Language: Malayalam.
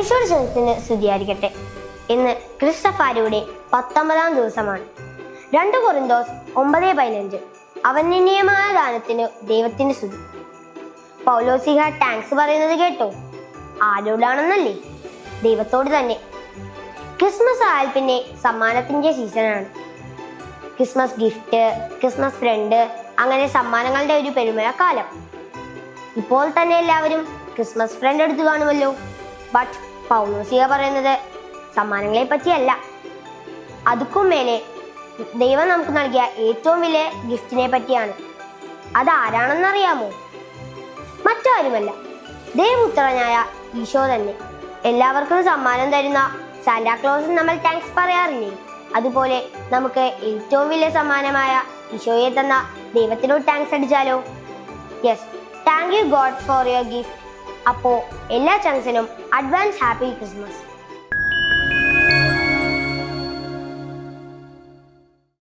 സർവേശ്വരത്തിന് സ്തുതിയായിരിക്കട്ടെ. ഇന്ന് ക്രിസ്തഫാരിയുടെ പത്തൊമ്പതാം ദിവസമാണ്. രണ്ട് കൊറിന്തോസ് ഒമ്പത് പതിനഞ്ച്. അവന്യമായ ദാനത്തിന് ദൈവത്തിന് സ്തുതി. പൗലോസിഹ ടാങ്ക്സ് പറയുന്നത് കേട്ടോ. ആരോടാണെന്നല്ലേ? ദൈവത്തോട് തന്നെ. ക്രിസ്മസ് ആയാൽ പിന്നെ സമ്മാനത്തിന്റെ സീസണാണ് ക്രിസ്മസ് ഗിഫ്റ്റ് ക്രിസ്മസ് ഫ്രണ്ട് അങ്ങനെ സമ്മാനങ്ങളുടെ ഒരു പെരുമഴക്കാലം. ഇപ്പോൾ തന്നെ എല്ലാവരും ക്രിസ്മസ് ഫ്രണ്ട് എടുത്തു കാണുമല്ലോ. ബട്ട് പൗലോസിക പറയുന്നത് സമ്മാനങ്ങളെ പറ്റിയല്ല. അതുക്കും മേലെ ദൈവം നമുക്ക് നൽകിയ ഏറ്റവും വലിയ ഗിഫ്റ്റിനെ പറ്റിയാണ്. അതാരാണെന്നറിയാമോ മറ്റാരുമല്ല. ദൈവപുത്രനായ ഈശോ തന്നെ. എല്ലാവർക്കും സമ്മാനം തരുന്ന സാന്റാക്ലോസിന് നമ്മൾ താങ്ക്സ് പറയാറില്ലേ? അതുപോലെ നമുക്ക് ഏറ്റവും വലിയ സമ്മാനമായ ഈശോയെ തന്ന ദൈവത്തിനോട് thanks അടിച്ചാലോ? Yes thank you God for your gift അപ്പോൾ എല്ലാ ചങ്സിനും അഡ്വാൻസ് ഹാപ്പി ക്രിസ്മസ്